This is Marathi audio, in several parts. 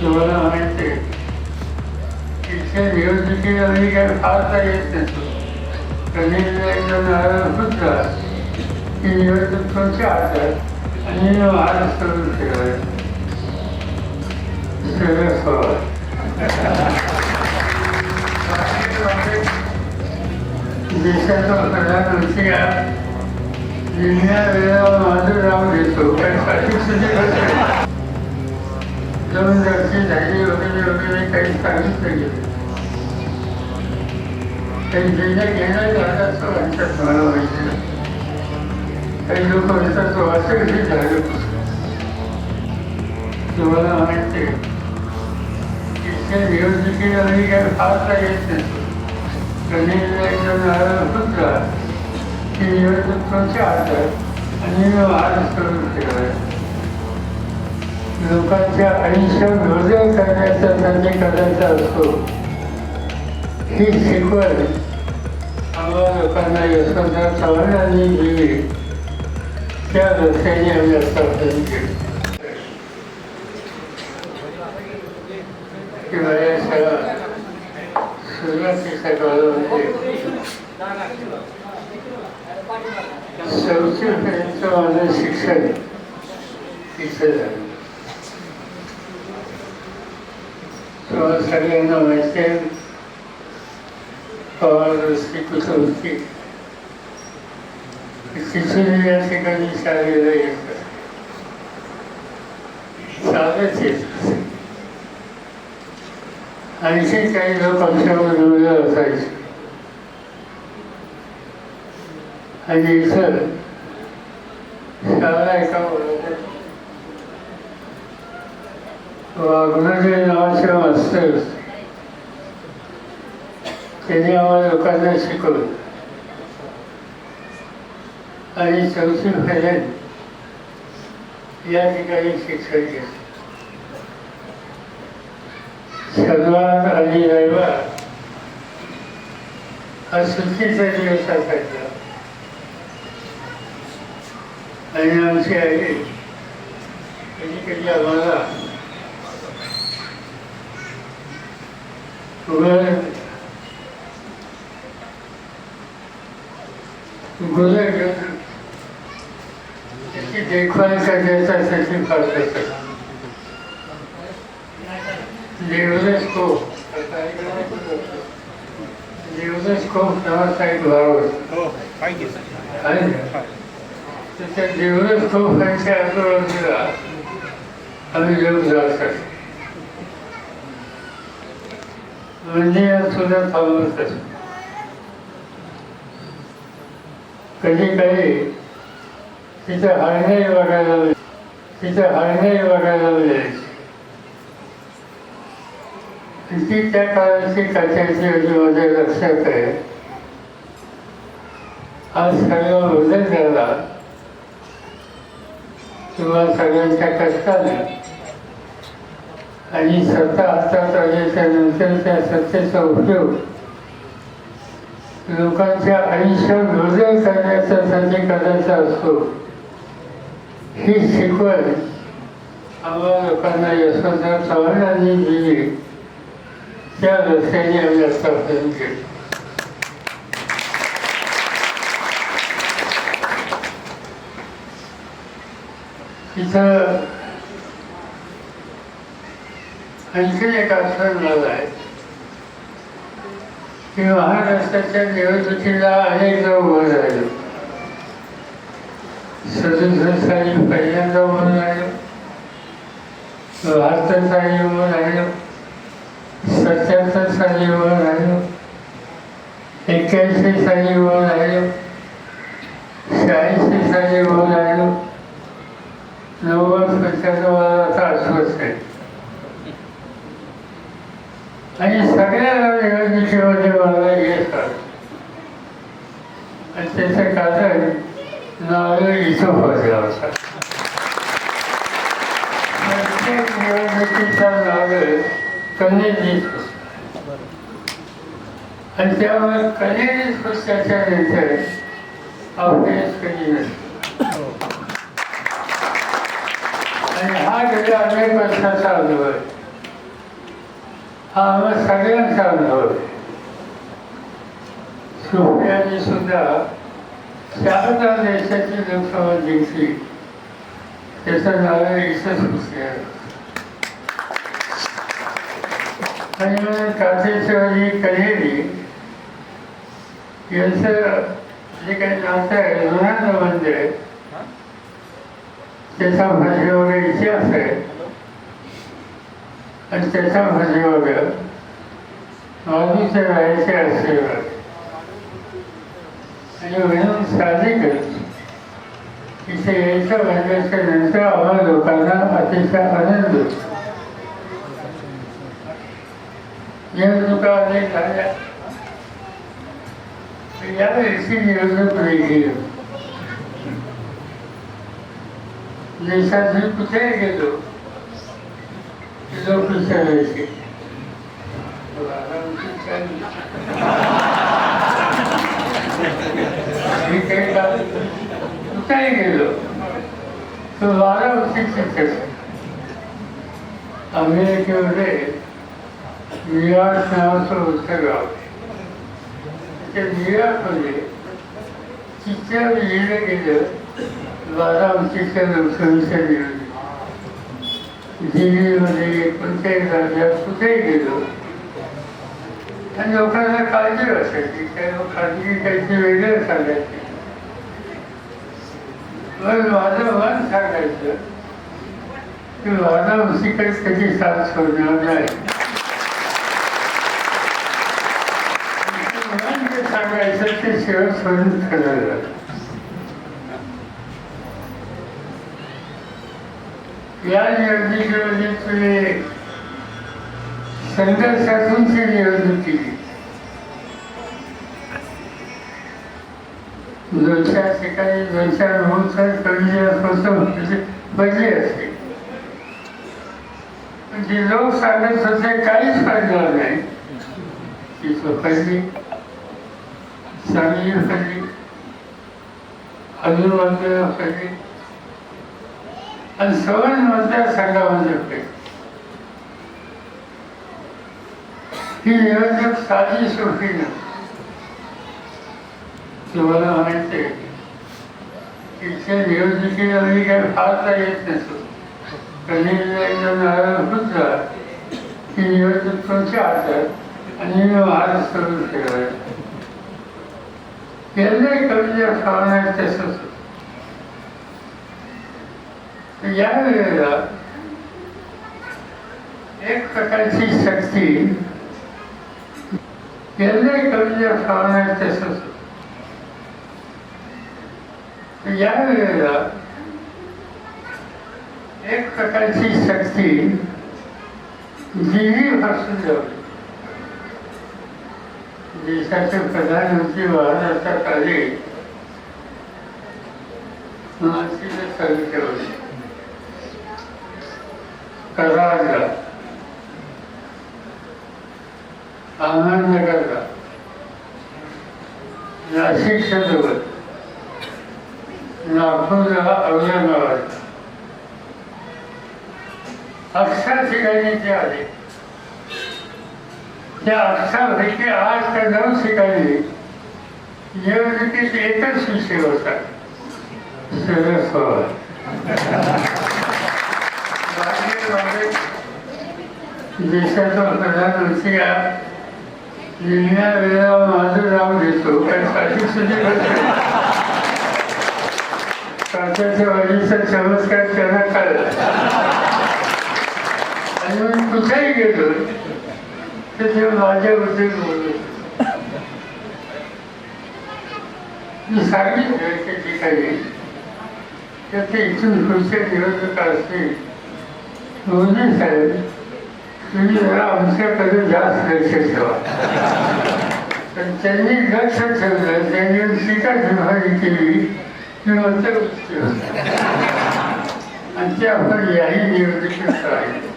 तुम्हाला माहिती आहे काय येत नसतो कधी एकदा की आणि महाराष्ट्र देशाचा प्रधानमंत्री वेळेला माझं नाव घेतो. कारण साठी सुद्धा जाऊन दर्शन झाली वगैरे वगैरे काही सांगितलं गेलं काही असं म्हणतात मला माहिती काही लोक म्हणतात तो असं कधी झालं तुम्हाला माहिती निवडणुकीला मी काय फारसा येत की निवडणूक तुमच्या हातात आणि मी महाराष्ट्र लोकांच्या आयुष्य विरोधन करण्याचा त्यांनी करायचा असतो. ही शिकवण आम्हाला लोकांना यशवंतराव चव्हाणांनी दिली. त्या रस्त्याने आम्ही आतापर्यंत केली किंवा या सगळ्या सुरुवातीच्या काळामध्ये चौथीपर्यंत माझं शिक्षण तिथे झालं. तेव्हा सगळ्यांना माहिती आहे पवार रस्ते कुठं होती तिथून या ठिकाणी शाळेला येत चालत येत आणखी काही लोक आमच्याबरोबर असायचे आणि इथं शाळा एका वर्गात वाघनगे नावाचे मास्तर होते. त्यांनी आम्हाला लोकांना शिकवलं आणि चौथी पर्यंत या ठिकाणी शिक्षण घेतलं शनिवार आणि रविवार हा सुट्टीचा दिवस असायचा आणि आमची आई त्याची देखभाल करण्यासाठी फार करतात लिव्हरेस्कोप लिव्हरेस्कोप नावाचा एक भाव होता. हो पाहिजे आहे ना? तर त्या लिव्हरेस्कोपांच्या आजूबाजूला आम्ही लोक जात म्हणजे सुद्धा चालूच असतो कधी काही तिथं हळणाई बघायला मिळ- तिथं हळणाई बघायला मिळायची ती त्या काळाची कथेची होती माझ्या लक्षात आहे. आज सगळं बदल झाला. किंवा सगळ्यांच्या कष्टाने आणि सत्ता असतात आल्याच्यानंतर त्या सत्तेचा उपयोग. लोकांच्या आयुष्य बदल करण्यासाठी करायचा असतो. ही शिकवण आम्हाला लोकांना यशवंतराव चव्हाणांनी दिली. त्या रस्त्याने आम्ही आतापर्यंत गेलो तिथं आणखी एक आठवण झाला आहे. की महाराष्ट्राच्या निवडणुकीला अनेकदा उभं राहिलो. सदुसष्ट साली पहिल्यांदा उभं राहिलो. बहात्तर साली उभं राहिलो. सत्याहत्तर साली उभं राहिलो. एक्क्याऐंशी साली उभं राहिलो. शहाऐंशी साली उभं राहिलो. नव्वद पंच्याण्णव मला आता आठवत आहे आणि सगळ्या शिवाजी महाराज येतात आणि त्याचं कारण नारळ इथं होता प्रत्येक निवडणुकीचा नारळ आणि त्यावर कन्याजीत पुस्तकाच्या नंतर अपयश कधी नसतो आणि हा गेल्या अनेक वर्षाचा अनुभव आहे आम्हा सगळ्यांचा अनुभव आहे सोफियाने सुद्धा चार दहा देशाची लोकसभा जिंकली त्याचं नाव आहे ईसा सोफिया आणि मग कासेश्वरी कन्हेरी यांचं जे काही नातं आहे जुनाचं मंदिर आहे त्याचा भाषेवर इतिहास आहे आणि त्याचा भजयोग बाजूच्या राहायचे आशीर्वाद. आणि म्हणून साहजिकच इथे यायच्या म्हणल्याच्या नंतर आम्हा लोकांना अतिशय आनंद. होतो निवडणुका अनेक झाल्या यावेळेची निवडणूक वेगळी होती देशात मी कुठेही गेलो लोक विचारायचे मी काही काल कुठेही गेलो तो बारा वर्षी अमेरिकेमध्ये न्यूयॉर्क नावाचं उत्तर गाव त्या न्यूयॉर्कमध्ये चित्र लिहिलं गेलं बारा वर्षीच्या लोकसभेच्या निवडणूक दिल्लीमध्ये कोणत्याही राज्यात कुठेही गेलो आणि लोकांना काळजी असायची काय खाजगी काहीतरी वेगळं सांगायचे. पण माझं मन सांगायचं की माझा मुसिकडे कधी साथ सोडणार नाही. सांगायचं ते शेवट सोडून ठरवलं या निवडणुकीमध्ये तुझे संघर्षातूनची निवडणूक केली. दोन चार ठिकाणी दोन चार महोत्सव कमी असं बदली असते जे लोक सांगत होते काहीच फायदा नाही. ती फसली चांगली फसली अजून बाजूला फसली आणि सवण मतदारसंघामध्ये होते ही निरंजक साधी सोपी तुम्हाला म्हणायचे आहे. निवडणुकीला मी काही फारता येत नसतो. कधी एकदा नारळ होता की निवडणूक तुमच्या हातात आणि मी करून फिरवायचं यांनाही कविता जास्त तसंच या वेळेला एक प्रकारची शक्ती यांनाही कमी जास्त तसंच या वेळेला एक प्रकारची शक्ती दिल्ली पासून जाऊ देशाचे प्रधानमंत्री महाराष्ट्रा काली मानसीला सांगितले होते कराडला अहमदनगरला नाशिक जवळ नागपूरला औरंगाबाद. अक्षर ठिकाणी ते आले. त्या अक्षरपैकी आज त्या नऊ ठिकाणी निवडणुकीत एकच विषय होता. शरद पवार देशाचा प्रधानमंत्री वेळेला माझं नाव घेतो कारण सुधी वाढीचा चमत्कार त्यांना कळला आणि मी कुठेही गेलो तर ते माझ्याबद्दल मी सांगितलं त्या ठिकाणी तर ते इथून पुढच्या दिवस असतील साहेब तुम्ही जरा म्हणजे आमच्याकडे जास्त लक्ष ठेवा. पण त्यांनी लक्ष ठेवलं त्यांनी टीका केली की आणि ते आपण याही निवडणुकीत करायचं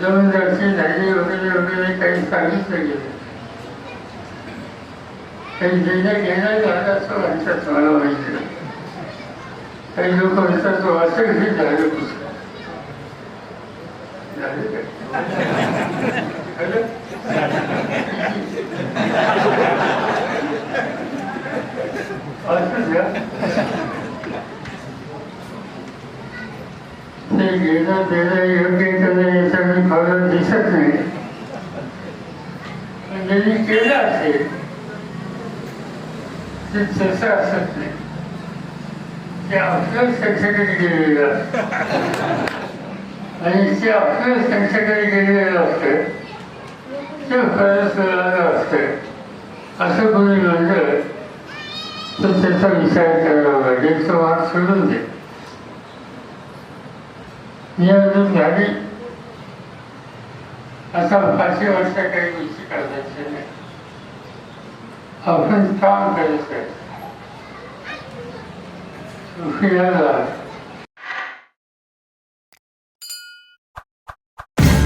जमीनदारची झाली वगैरे वगैरे काही सांगितलं गेलं. काही देण्या घेणं असं म्हणतात मला माहिती काही लोक म्हणतात तो असं हे झालं ते घेणं देणं योग्य करणं याचा मी फार दिसत नाही पण ज्यांनी केलं असेल ते तसं असत नाही ते आपलं त्यांच्याकडे गेलेलं असतं आणि ते आपलं त्यांच्याकडे गेलेलं असतं ते खरंच मिळालं असतं असं कोणी म्हणलं तर त्याचा विचार करावा लागेल तो भाग सोडून दे मी अजून झाली आता फारशी वर्ष काही गोष्टी